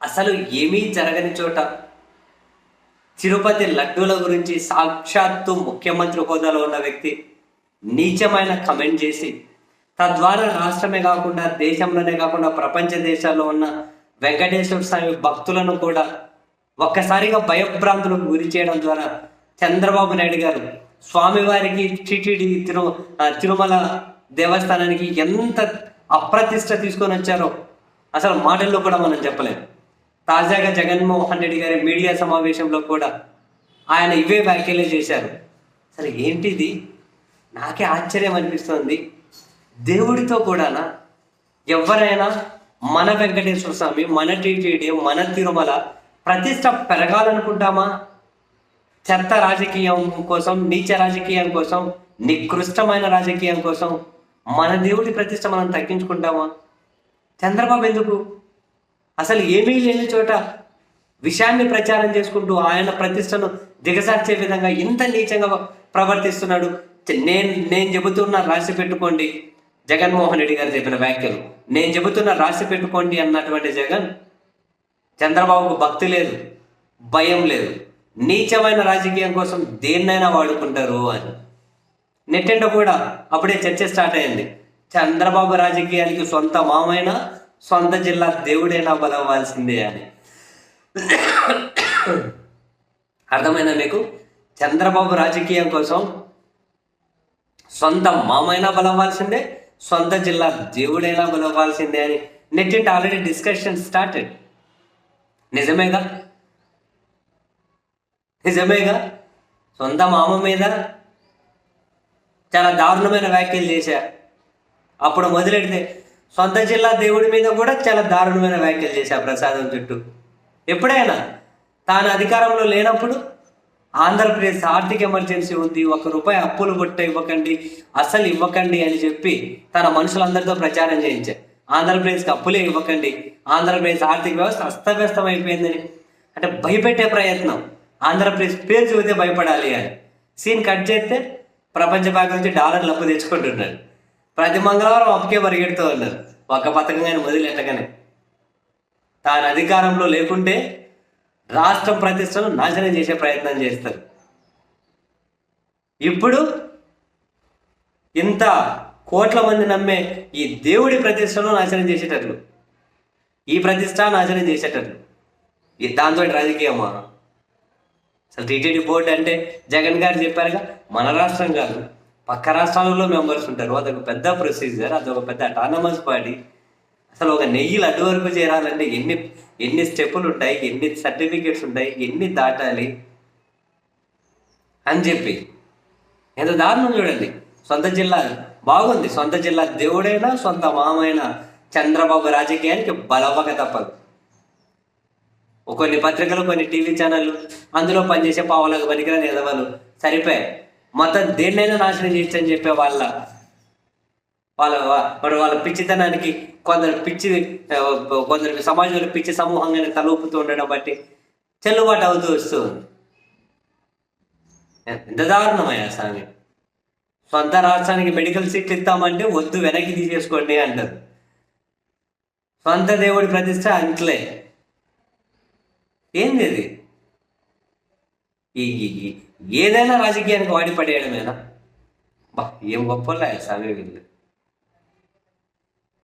అసలు ఏమీ జరగని చోట తిరుపతి లడ్డూల గురించి సాక్షాత్తు ముఖ్యమంత్రి హోదాలో ఉన్న వ్యక్తి నీచమైన కమెంట్ చేసి తద్వారా రాష్ట్రమే కాకుండా దేశంలోనే కాకుండా ప్రపంచ దేశాల్లో ఉన్న వెంకటేశ్వర స్వామి భక్తులను కూడా ఒక్కసారిగా భయభ్రాంతులకు గురి చేయడం ద్వారా చంద్రబాబు నాయుడు గారు స్వామివారికి టిటిడి తిరు తిరుమల దేవస్థానానికి ఎంత అప్రతిష్ట తీసుకొని వచ్చారో అసలు మాటల్లో కూడా మనం చెప్పలేము తాజాగా జగన్మోహన్ రెడ్డి గారి మీడియా సమావేశంలో కూడా ఆయన ఇవే వ్యాఖ్యలు చేశారు. సరే ఏంటిది? నాకే ఆశ్చర్యం అనిపిస్తుంది. దేవుడితో కూడానా? ఎవరైనా మన వెంకటేశ్వర స్వామి మన టీటీడీ మన తిరుమల ప్రతిష్ట పెరగాలనుకుంటామా? చెత్త రాజకీయం కోసం నీచ రాజకీయం కోసం నికృష్టమైన రాజకీయం కోసం మన దేవుడి ప్రతిష్ట మనం తగ్గించుకుంటామా? చంద్రబాబు ఎందుకు అసలు ఏమీ లేని చోట విషయాన్ని ప్రచారం చేసుకుంటూ ఆయన ప్రతిష్టను దిగజార్చే విధంగా ఇంత నీచంగా ప్రవర్తిస్తున్నాడు. నేను నేను చెబుతున్న రాసి పెట్టుకోండి. జగన్మోహన్ రెడ్డి గారు చెప్పిన వ్యాఖ్యలు. నేను చెబుతున్న రాసి పెట్టుకోండి అన్నటువంటి జగన్ చంద్రబాబుకు భక్తి లేదు భయం లేదు. నీచమైన రాజకీయం కోసం దేన్నైనా వాడుకుంటారు అని. నెట్టెండ కూడా అప్పుడే చర్చ స్టార్ట్ అయింది. చంద్రబాబు రాజకీయానికి సొంత మామైనా సొంత జిల్లా దేవుడైనా బలవ్వాల్సిందే అని. అర్థమైనా మీకు? చంద్రబాబు రాజకీయం కోసం సొంత మామైనా బలవ్వాల్సిందే సొంత జిల్లా దేవుడైనా బలవ్వాల్సిందే అని. నెట్టింటి ఆల్రెడీ డిస్కషన్ స్టార్టెడ్ నిజమేగా? నిజమేగా? సొంత మామ మీద చాలా దారుణమైన వ్యాఖ్యలు చేశారు అప్పుడు మొదలెడితే సొంత జిల్లా దేవుడి మీద కూడా చాలా దారుణమైన వ్యాఖ్యలు చేశారు ప్రసాదం చుట్టూ. ఎప్పుడైనా తాను అధికారంలో లేనప్పుడు ఆంధ్రప్రదేశ్ ఆర్థిక ఎమర్జెన్సీ ఉంది ఒక రూపాయి అప్పులు కొట్ట ఇవ్వకండి అసలు ఇవ్వకండి అని చెప్పి తన మనుషులందరితో ప్రచారం చేయించారు ఆంధ్రప్రదేశ్కి అప్పులే ఇవ్వకండి ఆంధ్రప్రదేశ్ ఆర్థిక వ్యవస్థ అస్తవ్యస్తం అయిపోయిందని అంటే భయపెట్టే ప్రయత్నం. ఆంధ్రప్రదేశ్ పేరు చూస్తే భయపడాలి అని. సీన్ కట్ చేస్తే ప్రపంచ బ్యాంక్ నుంచి డాలర్లు అప్పు తెచ్చుకుంటున్నాడు ప్రతి మంగళవారం అప్పుకే పరిగెడుతూ ఉన్నారు. ఒక పథకంగానే మొదలెట్టగానే తాను అధికారంలో లేకుంటే రాష్ట్రం ప్రతిష్టను నాశనం చేసే ప్రయత్నం చేస్తారు. ఇప్పుడు ఇంత కోట్ల మంది నమ్మే ఈ దేవుడి ప్రతిష్టను నాశనం చేసేటట్లు. ఈ ప్రతిష్ట నాశనం చేసేటట్లు. ఈ దాంతో రాజకీయమా అసలు టీటీడీ బోర్డు అంటే జగన్ గారు చెప్పారుగా మన రాష్ట్రం కాదు. పక్క రాష్ట్రాలలో మెంబర్స్ ఉంటారు అదొక పెద్ద ప్రొసీజర్ అదొక పెద్ద అటానమస్ బాడీ అసలు ఒక నెయ్యి లడ్డు వరకు చేరాలంటే ఎన్ని ఎన్ని స్టెప్పులు ఉంటాయి ఎన్ని సర్టిఫికేట్స్ ఉంటాయి ఎన్ని దాటాలి అని చెప్పి. ఎంత దారుణం చూడండి. సొంత జిల్లా బాగుంది. సొంత జిల్లా దేవుడైనా సొంత మామైనా చంద్రబాబు రాజకీయానికి బలవక తప్పదు. కొన్ని పత్రికలు కొన్ని టీవీ ఛానళ్ళు అందులో పనిచేసే పావులకు పనికిరాని ఎదవలు సరిపోయాయి మొత్తం దేన్నైనా నాశనం చేయొచ్చని చెప్పే వాళ్ళ వాళ్ళ మరి వాళ్ళ పిచ్చితనానికి కొందరు పిచ్చి కొందరు సమాజంలో పిచ్చి సమూహంగానే తలూపుతూ ఉండడం బట్టి చెల్లుబాటు అవుతూ వస్తూ ఉంది. ఎంత దారుణమయ్యా స్వామి. సొంత రాష్ట్రానికి మెడికల్ సీట్లు ఇస్తామంటే వద్దు వెనక్కి తీసేసుకోండి అంటారు. సొంత దేవుడి ప్రతిష్ట అంట్లే. ఏంది ఇది? ఈ- ఏదైనా రాజకీయానికి వాడి పడేయడమేనా బా ఏం గొప్పలే స్వామి వీళ్ళు.